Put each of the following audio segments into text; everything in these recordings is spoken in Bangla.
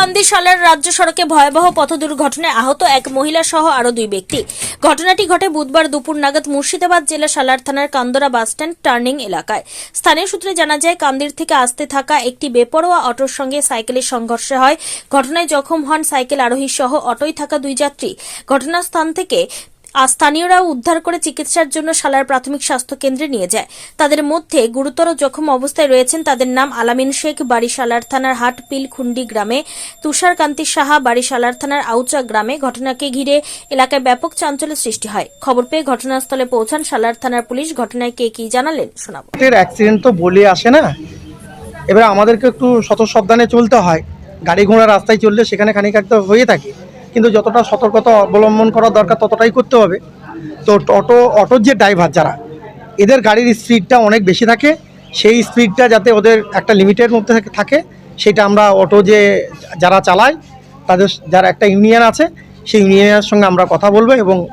কান্দি সালার রাজ্য সড়কে ভয়াবহ পথ দুর্ঘটনায় আহত এক মহিলা সহ আরও দুই ব্যক্তি। ঘটনাটি ঘটে বুধবার দুপুর নাগাদ মুর্শিদাবাদ জেলা সালার থানার কান্দরা বাসস্ট্যান্ড টার্নিং এলাকায়। স্থানীয় সূত্রে জানা যায়, কান্দির থেকে আসতে থাকা একটি বেপরোয়া অটোর সঙ্গে সাইকেলের সংঘর্ষে হয়। ঘটনায় জখম হন সাইকেল আরোহী সহ অটোয় থাকা দুই যাত্রী। ঘটনাস্থান থেকে আর স্থানীয়রাও উদ্ধার করে চিকিৎসার জন্য সালার প্রাথমিক স্বাস্থ্য কেন্দ্রে নিয়ে যায়। তাদের মধ্যে গুরুতর জখম অবস্থায় রয়েছেন তাদের নাম আলামিন শেখ বাড়ি সালার থানার হাটপিল খুন্ডি গ্রামে, তুষারকান্তি সাহা বাড়ি সালার থানার আউচা গ্রামে ঘটনাকে ঘিরে এলাকায় ব্যাপক চাঞ্চল্যের সৃষ্টি হয়। খবর পেয়ে ঘটনাস্থলে পৌঁছান সালার থানার পুলিশ। ঘটনায় কে কি জানালেন শোনাবো। অ্যাক্সিডেন্ট তো বলে আসে না। এবার আমাদেরকে একটু শত সাবধানে চলতে হয়। গাড়ি ঘোড়া রাস্তায় চললে সেখানে খানিক হয়ে থাকে। কিন্তু যতটা সতর্কতা অবলম্বন করা দরকার ততটাই করতে হবে। তো অটো অটোর যে ড্রাইভার যারা, এদের গাড়ির স্পিডটা অনেক বেশি থাকে। সেই স্পিডটা যাতে ওদের একটা লিমিটের মধ্যে থাকে- সেটা আমরা অটো যে যারা চালায়, তাদের যারা একটা ইউনিয়ন আছে, সেই ইউনিয়নের সঙ্গে আমরা কথা বলব এবং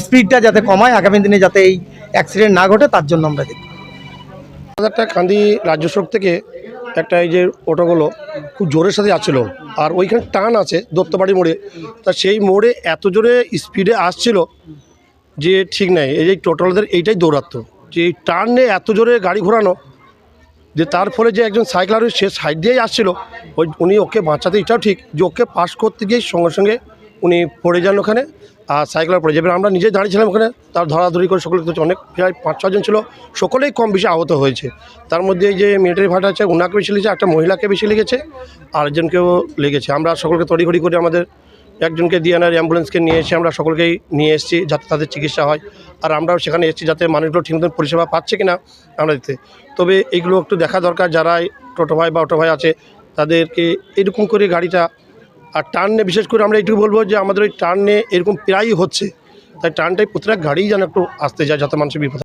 স্পিডটা যাতে কমায়, আগামী দিনে যাতে এই অ্যাক্সিডেন্ট না ঘটে, তার জন্য আমরা দেখব। একটা কান্দি রাজ্য সড়ক থেকে একটা এই যে অটোগুলো খুব জোরের সাথে যাচ্ছিল আর ওইখানে টান আছে দত্তবাড়ি মোড়ে। তা সেই মোড়ে এত জোরে স্পিডে আসছিল যে ঠিক নাই। এই যে টোটালদের এইটাই দৌড়াতো যে এই টার্নে এত জোরে গাড়ি ঘোরানো যে তার ফলে যে একজন সাইকেল আরোহী সে সাইড দিয়েই আসছিল, ওই উনি ওকে বাঁচাতে এটাও ঠিক যে ওকে পাশ করতে গিয়ে সঙ্গে সঙ্গে উনি পড়ে যান ওখানে, আর সাইকেল পড়ে যাবেন আমরা নিজে দাঁড়িয়েছিলাম ওখানে, তার ধরাধরি করে সকলে অনেক, প্রায় পাঁচ ছজন ছিল, সকলেই কম বেশি আহত হয়েছে। তার মধ্যে যে মিলিটারি ভাট আছে ওনাকে বেশি লেগেছে, একটা মহিলাকে বেশি লেগেছে আর একজনকেও লেগেছে। আমরা সকলকে তড়িঘড়ি করে আমাদের একজনকে দিয়ে আনার অ্যাম্বুলেন্সকে নিয়ে এসে আমরা সকলকেই নিয়ে এসেছি, যাতে তাদের চিকিৎসা হয়। আর আমরাও সেখানে এসেছি, যাতে মানুষগুলো ঠিক মতন পরিষেবা পাচ্ছে কিনা আমরা দিতে তবে এইগুলো একটু দেখা দরকার যারা টোটো ভাই বা অটো ভাই আছে, তাদেরকে এরকম করে গাড়িটা আর টার্নে বিশেষ করে আমরা এইটুকু বলব যে আমাদের ওই টার্নে এরকম প্রায়ই হচ্ছে। তাই টার্নটাই প্রতিটা গাড়িই যেন একটু আসতে যায়, যাতে মানুষের বিপদ